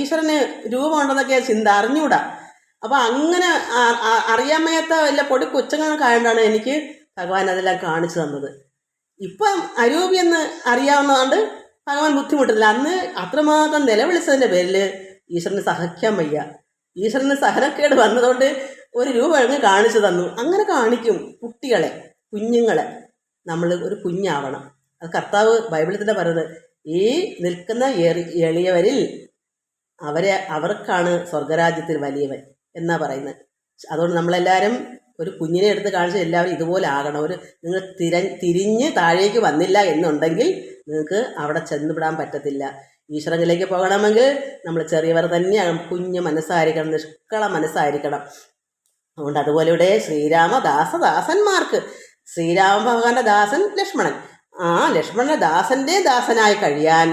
ഈശ്വരന് രൂപമുണ്ടെന്നൊക്കെ ചിന്ത അറിഞ്ഞൂടാ. അപ്പോൾ അങ്ങനെ അറിയാൻ വയ്യാത്ത വല്ല പൊടി കൊച്ചുങ്ങളൊക്കെ ആയതുകൊണ്ടാണ് എനിക്ക് ഭഗവാൻ അതെല്ലാം കാണിച്ചു തന്നത്. ഇപ്പം അരൂപി എന്ന് അറിയാവുന്നതുകൊണ്ട് ഭഗവാൻ ബുദ്ധിമുട്ടില്ല. അന്ന് അത്രമാത്രം നിലവിളിച്ചതിന്റെ പേരിൽ ഈശ്വരന് സഹിക്കാൻ വയ്യ. ഈശ്വരന് സഹനക്കേട് വന്നതുകൊണ്ട് ഒരു രൂപ അങ്ങ് കാണിച്ചു തന്നു. അങ്ങനെ കാണിക്കും കുട്ടികളെ കുഞ്ഞുങ്ങളെ. നമ്മൾ ഒരു കുഞ്ഞാവണം. അത് കർത്താവ് ബൈബിളിൽ തന്നെ പറയുന്നത് ഈ നിൽക്കുന്ന എളിയവരിൽ അവരെ അവർക്കാണ് സ്വർഗരാജ്യത്തിൽ വലിയവൻ എന്നാ പറയുന്നത്. അതുകൊണ്ട് നമ്മളെല്ലാവരും ഒരു കുഞ്ഞിനെ എടുത്ത് കാണിച്ച് എല്ലാവരും ഇതുപോലെ ആകണം. ഒരു നിങ്ങൾ തിര തിരിഞ്ഞ് താഴേക്ക് വന്നില്ല എന്നുണ്ടെങ്കിൽ നിങ്ങൾക്ക് അവിടെ ചെന്നുവിടാൻ പറ്റത്തില്ല. ഈശ്വരങ്ങളിലേക്ക് പോകണമെങ്കിൽ നമ്മൾ ചെറിയവർ തന്നെയാണ്. കുഞ്ഞ് മനസ്സായിരിക്കണം നിഷ്കള മനസ്സായിരിക്കണം. അതുകൊണ്ട് അതുപോലെ ഇവിടെ ശ്രീരാമദാസദാസന്മാർക്ക് ശ്രീരാമ ഭഗവാന്റെ ദാസൻ ലക്ഷ്മണൻ. ആ ലക്ഷ്മണദാസന്റെ ദാസന്റെ ദാസനായി കഴിയാൻ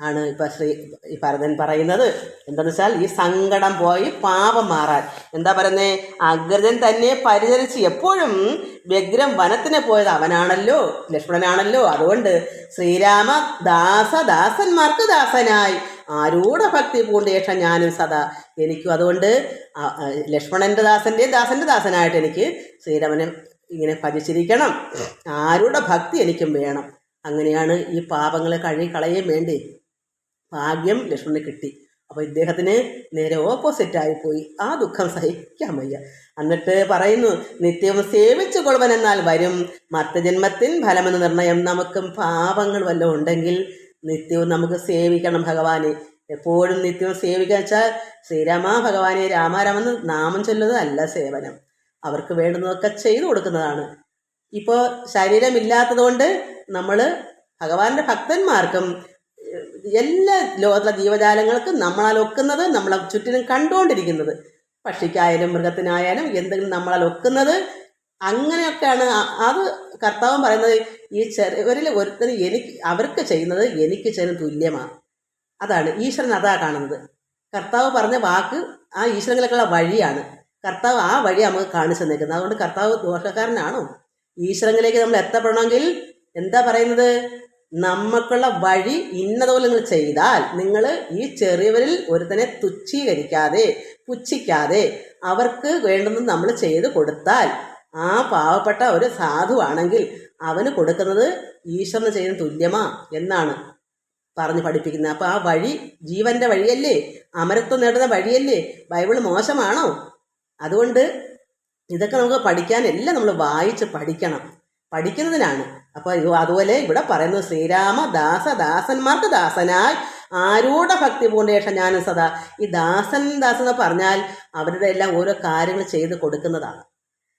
ആണ് ഇപ്പൊ ശ്രീ ഈ ഭരതൻ പറയുന്നത്. എന്താണെന്ന് വെച്ചാൽ ഈ സങ്കടം പോയി പാപം മാറാൻ. എന്താ പറയുന്നേ? അഗ്രജൻ തന്നെ പരിചരിച്ച് എപ്പോഴും വ്യഗ്രം വനത്തിന് പോയത് അവനാണല്ലോ ലക്ഷ്മണനാണല്ലോ. അതുകൊണ്ട് ശ്രീരാമ ദാസ ദാസന്മാർക്ക് ദാസനായി. ആരൂഢ ഭക്തി പൂണ്ടേഷ ഞാനും സദാ എനിക്കും. അതുകൊണ്ട് ലക്ഷ്മണന്റെ ദാസന്റെയും ദാസന്റെ ദാസനായിട്ട് എനിക്ക് ശ്രീരാമനെ ഇങ്ങനെ ഭജിച്ചിരിക്കണം ആരുടെ ഭക്തി എനിക്കും വേണം. അങ്ങനെയാണ് ഈ പാപങ്ങളെ കഴുകി കളയേ വേണ്ടി. ഭാഗ്യം ലക്ഷ്മണന് കിട്ടി. അപ്പോൾ ഇദ്ദേഹത്തിന് നേരെ ഓപ്പോസിറ്റ് ആയിപ്പോയി ആ ദുഃഖം സഹിക്കാൻ വയ്യ. എന്നിട്ട് പറയുന്നു നിത്യവും സേവിച്ചു കൊള്ളുവൻ എന്നാൽ വരും. മർത്തജന്മത്തിൻ ഫലമെന്ന് നിർണയം നമുക്കും പാപങ്ങൾ വല്ലതും ഉണ്ടെങ്കിൽ നിത്യവും നമുക്ക് സേവിക്കണം ഭഗവാനെ. എപ്പോഴും നിത്യവും സേവിക്കുക വെച്ചാൽ ശ്രീരാമ ഭഗവാനെ രാമാരാമെന്ന് നാമം ചൊല്ലുന്നത് അല്ല സേവനം. അവർക്ക് വേണ്ടുന്നതൊക്കെ ചെയ്തു കൊടുക്കുന്നതാണ്. ഇപ്പോൾ ശരീരമില്ലാത്തതുകൊണ്ട് നമ്മൾ ഭഗവാന്റെ ഭക്തന്മാർക്കും എല്ലാ ലോകത്തിലെ ജീവജാലങ്ങൾക്കും നമ്മളാൽ ഒക്കുന്നത് നമ്മളെ ചുറ്റിനും കണ്ടുകൊണ്ടിരിക്കുന്നത്. പക്ഷിക്കായാലും മൃഗത്തിനായാലും എന്തെങ്കിലും നമ്മളാൽ ഒക്കുന്നത് അങ്ങനെയൊക്കെയാണ് അത് കർത്താവ് പറയുന്നത് ഈ ചെറിയവരിൽ ഒരുത്തന് എനിക്ക് അവർക്ക് ചെയ്യുന്നത് എനിക്ക് ചെയ്യുന്ന തുല്യമാണ്. അതാണ്. ഈശ്വരൻ അതാ കാണുന്നത്. കർത്താവ് പറഞ്ഞ വാക്ക് ആ ഈശ്വരങ്ങളൊക്കെയുള്ള വഴിയാണ്. കർത്താവ് ആ വഴി നമുക്ക് കാണിച്ചു തന്നിരിക്കുന്നത്. അതുകൊണ്ട് കർത്താവ് ദോഷക്കാരനാണോ? ഈശ്വരങ്ങളിലേക്ക് നമ്മൾ എത്തപ്പെടണമെങ്കിൽ എന്താ പറയുന്നത്? നമുക്കുള്ള വഴി ഇന്നതുപോലെ നിങ്ങൾ ചെയ്താൽ നിങ്ങൾ ഈ ചെറിയവരിൽ ഒരുത്തനെ തുച്ഛീകരിക്കാതെ പുച്ഛിക്കാതെ അവർക്ക് വേണ്ടുന്നത് നമ്മൾ ചെയ്ത് കൊടുത്താൽ ആ പാവപ്പെട്ട ഒരു സാധുവാണെങ്കിൽ അവന് കൊടുക്കുന്നത് ഈശ്വരന് ചെയ്യുന്ന തുല്യമാ എന്നാണ് പറഞ്ഞ് പഠിപ്പിക്കുന്നത്. അപ്പോൾ ആ വഴി ജീവന്റെ വഴിയല്ലേ? അമരത്വം നേടുന്ന വഴിയല്ലേ? ബൈബിൾ മോശമാണോ? അതുകൊണ്ട് ഇതൊക്കെ നമുക്ക് പഠിക്കാൻ എല്ലാം നമ്മൾ വായിച്ച് പഠിക്കണം. പഠിക്കുന്നതിനാണ്. അപ്പോൾ അതുപോലെ ഇവിടെ പറയുന്നത് ശ്രീരാമ ദാസ ദാസന്മാർക്ക് ദാസനായി ആരോടെ ഭക്തി പൂണ്ടേഷ ഞാനും സദാ. ഈ ദാസൻ ദാസൻ എന്ന് പറഞ്ഞാൽ അവരുടെ എല്ലാം ഓരോ കാര്യങ്ങൾ ചെയ്ത് കൊടുക്കുന്നതാണ്.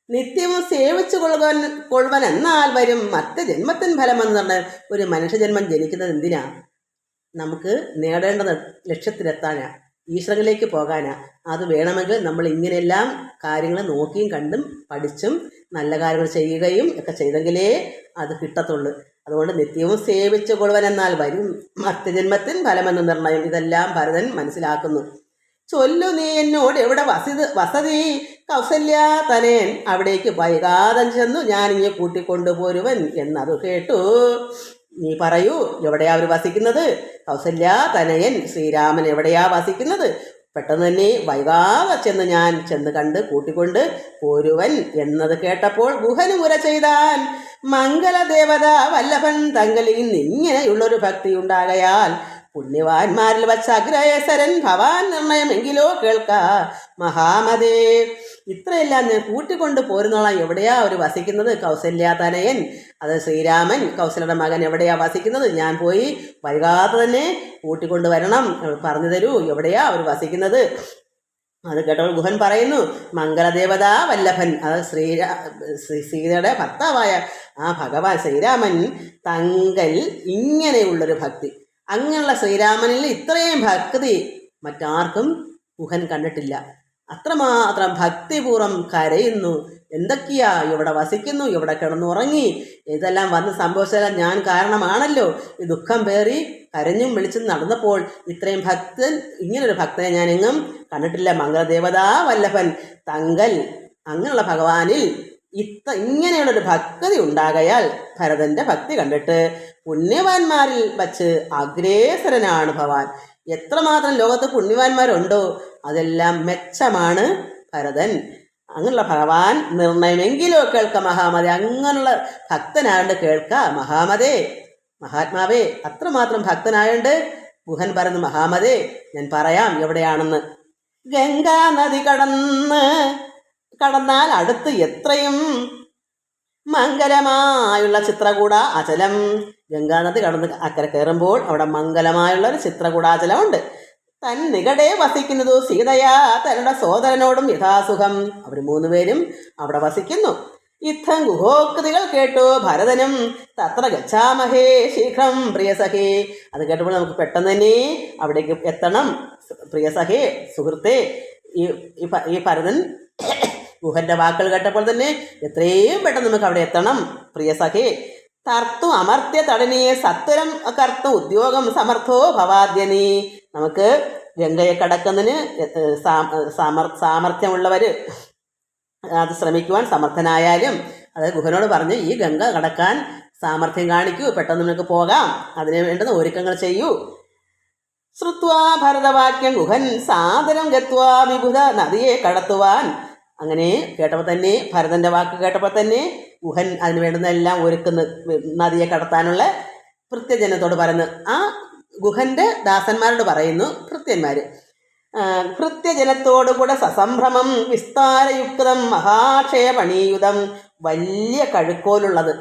നിത്യവും സേവിച്ചു കൊള്ളുവാൻ കൊള്ളുവാൻ എന്നാൽ വരും മറ്റ് ജന്മത്തിൻ ഫലം എന്ന് പറഞ്ഞാൽ ഒരു മനുഷ്യജന്മം ജനിക്കുന്നത് എന്തിനാ? നമുക്ക് നേടേണ്ടത് ലക്ഷ്യത്തിലെത്താനാ ഈശ്വരങ്ങളിലേക്ക് പോകാനാ. അത് വേണമെങ്കിൽ നമ്മൾ ഇങ്ങനെയെല്ലാം കാര്യങ്ങൾ നോക്കിയും കണ്ടും പഠിച്ചും നല്ല കാര്യങ്ങൾ ചെയ്യുകയും ഒക്കെ ചെയ്തെങ്കിലേ അത് കിട്ടത്തുള്ളൂ. അതുകൊണ്ട് നിത്യവും സേവിച്ചു കൊള്ളുവൻ എന്നാൽ വരും. മർത്യജന്മത്തിൻ ഫലമെന്ന നിർണയം ഇതെല്ലാം ഭരതൻ മനസ്സിലാക്കുന്നു. ചൊല്ലു നീ എന്നോട് എവിടെ വസതി വസതി? കൗസല്യ തനേൻ അവിടേക്ക് വൈകാതെ ചെന്നു. ഞാൻ ഇങ്ങനെ കൂട്ടിക്കൊണ്ടുപോരുവൻ എന്നത് കേട്ടു. നീ പറയൂ എവിടെയാ അവർ വസിക്കുന്നത്? കൗസല്യ തനയൻ ശ്രീരാമൻ എവിടെയാ വസിക്കുന്നത്? പെട്ടെന്ന് തന്നെ വൈകാതെ ചെന്ന് ഞാൻ ചെന്ന് കണ്ട് കൂട്ടിക്കൊണ്ട് പോരുവൻ എന്നത് കേട്ടപ്പോൾ ഗുഹന് മുര ചെയ്താൻ മംഗലദേവത വല്ലഭൻ തങ്കലിൽ നിന്നിങ്ങനെയുള്ളൊരു ഭക്തി ഉണ്ടാകയാൽ പുണ്യവാന്മാരിൽ വച്ച അഗ്രേസരൻ ഭവാൻ നിർണയമെങ്കിലോ കേൾക്ക. മഹാമതേ ഇത്രയെല്ലാം ഞാൻ കൂട്ടിക്കൊണ്ട് പോരുന്നോളാം എവിടെയാ അവർ വസിക്കുന്നത്? കൗസല്യാതനയൻ അത് ശ്രീരാമൻ കൗസലയുടെ മകൻ എവിടെയാ വസിക്കുന്നത്? ഞാൻ പോയി വൈകാതെ തന്നെ കൂട്ടിക്കൊണ്ട് വരണം. പറഞ്ഞു തരൂ എവിടെയാ അവർ വസിക്കുന്നത്? അത് കേട്ടപ്പോൾ ഗുഹൻ പറയുന്നു മംഗളദേവത വല്ലഭൻ. അത് ശ്രീരാ ശ്രീ സീതയുടെ ഭർത്താവായ ആ ഭഗവാൻ ശ്രീരാമൻ തങ്കൽ ഇങ്ങനെയുള്ളൊരു ഭക്തി. അങ്ങനെയുള്ള ശ്രീരാമനിൽ ഇത്രയും ഭക്തി മറ്റാർക്കും ഗുഹൻ കണ്ടിട്ടില്ല. അത്രമാത്രം ഭക്തിപൂർവം കരയുന്നു. എന്തൊക്കെയാ? ഇവിടെ വസിക്കുന്നു ഇവിടെ കിടന്നുറങ്ങി. ഇതെല്ലാം വന്ന് സംഭവിച്ചതെല്ലാം ഞാൻ കാരണമാണല്ലോ. ഈ ദുഃഖം പേറി കരഞ്ഞും വിളിച്ചും നടന്നപ്പോൾ ഇത്രയും ഭക്തൻ ഇങ്ങനൊരു ഭക്തനെ ഞാൻ എങ്ങും കണ്ടിട്ടില്ല. മംഗളദേവതാ വല്ലഭൻ തങ്കൽ അങ്ങനെയുള്ള ഭഗവാനിൽ ഇത്ര ഇങ്ങനെയുള്ളൊരു ഭക്തി ഉണ്ടാകയാൽ ഭരതന്റെ ഭക്തി കണ്ടിട്ട് പുണ്യവാന്മാരിൽ വച്ച് അഗ്രേസരനാണ് ഭവാൻ. എത്രമാത്രം ലോകത്ത് പുണ്യവാന്മാരുണ്ടോ അതെല്ലാം മെച്ചമാണ് ഭരതൻ. അങ്ങനെയുള്ള ഭഗവാൻ നിർണയമെങ്കിലോ കേൾക്ക മഹാമതെ. അങ്ങനെയുള്ള ഭക്തനായോണ്ട് കേൾക്ക മഹാമതേ. മഹാത്മാവേ അത്രമാത്രം ഭക്തനായോണ്ട് ഗുഹൻ പറയുന്നു മഹാമതേ ഞാൻ പറയാം എവിടെയാണെന്ന്. ഗംഗാ നദി കടന്ന് കടന്നാൽ അടുത്ത് എത്രയും മംഗലമായുള്ള ചിത്രകൂട അചലം. ഗംഗാനദി കടന്ന് അക്കരെ കയറുമ്പോൾ അവിടെ മംഗലമായുള്ള ഒരു ചിത്രകൂടാചലമുണ്ട്. തൻ നികടെ വസിക്കുന്നതു സീതയാ തരുടെ സോദരനോടും യഥാസുഖം. അവർ മൂന്നുപേരും അവിടെ വസിക്കുന്നു. യുദ്ധം ഗുഹോക്തികൾ കേട്ടു ഭരതനും. തത്ര ഗച്ഛാമഹേ ശീഘ്രം പ്രിയസഖേ. അത് കേട്ടപ്പോൾ നമുക്ക് പെട്ടെന്ന് തന്നെ അവിടേക്ക് എത്തണം. പ്രിയസഖേ സുഹൃത്തെ ഈ ഈ ഭരതൻ ഗുഹന്റെ വാക്കുകൾ കേട്ടപ്പോൾ തന്നെ എത്രയും പെട്ടെന്ന് നമുക്ക് അവിടെ എത്തണം. പ്രിയ സഖേ തർത്തു അമർത്യ തടനിയെ സത്വരം കർത്തു ഉദ്യോഗം സമർത്ഥോ ഭവാദ്യനി. നമുക്ക് ഗംഗയെ കടക്കുന്നതിന് സാമർഥ്യമുള്ളവര് അത് ശ്രമിക്കുവാൻ സമർത്ഥനായാലും അത് ഗുഹനോട് പറഞ്ഞു ഈ ഗംഗ കടക്കാൻ സാമർഥ്യം കാണിക്കൂ പെട്ടെന്ന് നിനക്ക് പോകാം. അതിന് വേണ്ടുന്ന ഒരുക്കങ്ങൾ ചെയ്യൂ. ശ്രുത്വാ ഭരതവാക്യം ഗുഹൻ സാദരം ഗത്വാ വിബുധ നദിയെ കടത്തുവാൻ അങ്ങനെ കേട്ടപ്പോൾ തന്നെ ഭരതന്റെ വാക്ക് കേട്ടപ്പോൾ തന്നെ ഗുഹൻ അതിന് വേണ്ടുന്ന എല്ലാം ഒരുക്കുന്ന. നദിയെ കടത്താനുള്ള ഭൃത്യജനത്തോട് പറയുന്നു. ആ ഗുഹന്റെ ദാസന്മാരോട് പറയുന്നു ഭൃത്യന്മാർ ഭൃത്യജനത്തോടുകൂടെ സസംഭ്രമം വിസ്താരയുക്തം മഹാക്ഷയപണീയുതം വലിയ കഴുക്കോലുള്ളത്.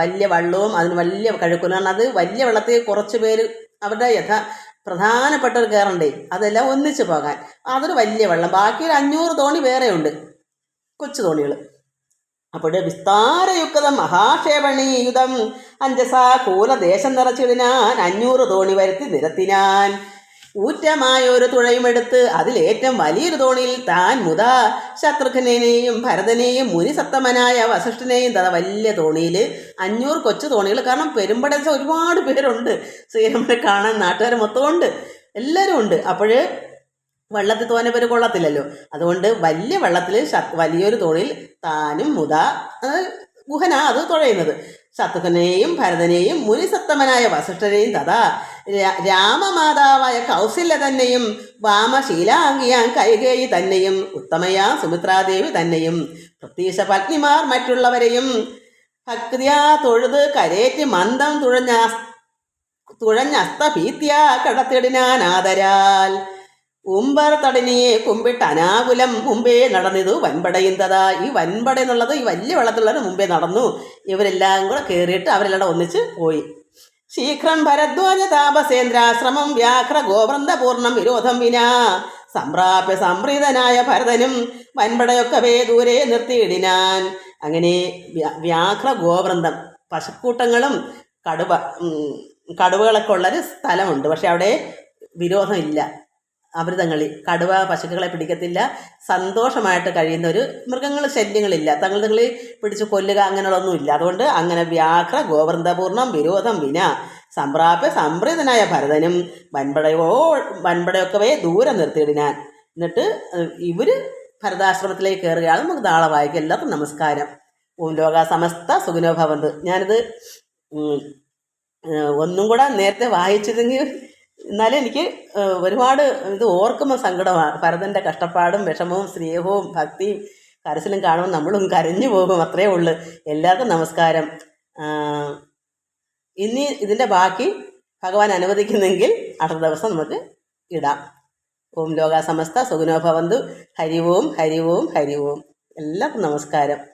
വലിയ വള്ളവും അതിന് വലിയ കഴുക്കോലാണ് അത് വലിയ വെള്ളത്തിൽ കുറച്ച് പേര് അവരുടെ യഥാ പ്രധാനപ്പെട്ടവർ കയറണ്ടേ അതെല്ലാം ഒന്നിച്ച് പോകാൻ. അതൊരു വലിയ വെള്ളം. ബാക്കി ഒരു അഞ്ഞൂറ് തോണി വേറെയുണ്ട്. കൊച്ചു തോണികൾ. അപ്പോൾ വിസ്താരയുക്തം മഹാക്ഷേപണീയുതം. അഞ്ചസാ കൂലദേശം നിറച്ചിടിനാൻ അഞ്ഞൂറ് തോണി വരുത്തി നിരത്തിനാൻ. ഊറ്റമായ ഒരു തുഴയുമെടുത്ത് അതിലേറ്റവും വലിയൊരു തോണിയിൽ താൻ മുതാ ശത്രുഘ്നെയും ഭരതനെയും മുനിസത്തമനായ വസിഷ്ഠനെയും തഥ വലിയ തോണിയിൽ അഞ്ഞൂറ് കൊച്ചു തോണികൾ കാരണം പെരുമ്പടച്ച ഒരുപാട് പേരുണ്ട്. ശ്രീരാമനെ കാണാൻ നാട്ടുകാർ മൊത്തം ഉണ്ട്. എല്ലാവരും ഉണ്ട്. അപ്പോൾ വെള്ളത്തിൽ തോനെ പേര് കൊള്ളത്തില്ലല്ലോ. അതുകൊണ്ട് വലിയ വെള്ളത്തിൽ വലിയൊരു തോണിയിൽ താനും മുത ഗുഹനാ അത് തുഴയുന്നത്. ശത്രുഘ്നെയും ഭരതനെയും മുനിസത്തമനായ വസിഷ്ഠനെയും തഥാ രാമമാതാവായ കൗസല്യ തന്നെയും വാമശീലാംഗിയാം കൈകേയി തന്നെയും ഉത്തമയാ സുമിത്രാദേവി തന്നെയും പ്രത്യക്ഷ പത്നിമാർ മറ്റുള്ളവരെയും ഭക്തിയാ തൊഴുത് കരേറ്റ് മന്ദം തുഴഞ്ഞ തുഴഞ്ഞസ്തഭീത്യ കടത്തിടിനാൻ ആദരാൽ. ഉമ്പർ തടിനിയെ കുമ്പിട്ട് അനാകുലം മുമ്പേ നടന്നിതു വൻപടയുന്നതാ ഈ വൻപട എന്നുള്ളത് ഈ വലിയ വെള്ളത്തിലുള്ളത് മുമ്പേ നടന്നു. ഇവരെല്ലാം കൂടെ കയറിയിട്ട് അവരെല്ലാം ഒന്നിച്ച് പോയി. ശീഘ്രം ഭരദ്വാജ താപസേന്ദ്രാശ്രമം വ്യാഘ്ര ഗോവൃന്ദപൂർണം വിരോധം വിനാ. സംപ്രാപ്യ സംപ്രീതനായ ഭരതനും വൻപടയൊക്കവേ ദൂരെ നിർത്തിയിടിനാൻ. അങ്ങനെ വ്യ- വ്യാഘ്ര ഗോവൃന്ദം പശുക്കൂട്ടങ്ങളും കടുവ കടുവകളൊക്കെ ഉള്ളൊരു സ്ഥലമുണ്ട്. പക്ഷെ അവിടെ വിരോധമില്ല. അവർ തങ്ങളിൽ കടുവ പശുക്കളെ പിടിക്കത്തില്ല. സന്തോഷമായിട്ട് കഴിയുന്ന ഒരു മൃഗങ്ങൾ ശല്യങ്ങളില്ല. തങ്ങൾ തങ്ങൾ പിടിച്ച് കൊല്ലുക അങ്ങനെയുള്ളതൊന്നുമില്ല. അതുകൊണ്ട് അങ്ങനെ വ്യാഘ്ര ഗോവൃന്ദപൂർണം വിരോധം വിന സംപ്രാപ്യ സംപ്രീതനായ ഭരതനും വൻപടയോ വൻപടയൊക്കവേ ദൂരെ നിർത്തിയിടിനാൻ. എന്നിട്ട് ഇവർ ഭരതാശ്രമത്തിലേക്ക് കയറുകയാണ് നമുക്ക് നാളെ വായിക്കുക എല്ലാവർക്കും നമസ്കാരം. ഓം ലോക സമസ്ത സുഖിനോ ഭവന്ത്. ഞാനിത് ഒന്നും കൂടെ നേരത്തെ വായിച്ചതെങ്കിൽ എന്നാലും എനിക്ക് ഒരുപാട് ഇത് ഓർക്കുമ്പോൾ സങ്കടമാണ് ഭരതന്റെ കഷ്ടപ്പാടും വിഷമവും സ്നേഹവും ഭക്തിയും കരച്ചിലും കാണുമ്പോൾ നമ്മളും കരഞ്ഞു പോകും അത്രയേ ഉള്ളൂ. എല്ലാവർക്കും നമസ്കാരം. ഇനി ഇതിന്റെ ബാക്കി ഭഗവാൻ അനുവദിക്കുന്നെങ്കിൽ അടുത്ത ദിവസം നമുക്ക് ഇടാം. ഓം ലോകാസമസ്ത സുഗുനോഭവന്തു ഹരിവോം ഹരിവോം ഹരി ഓം ഹരി ഓം ഹരി ഓം. എല്ലാവർക്കും നമസ്കാരം.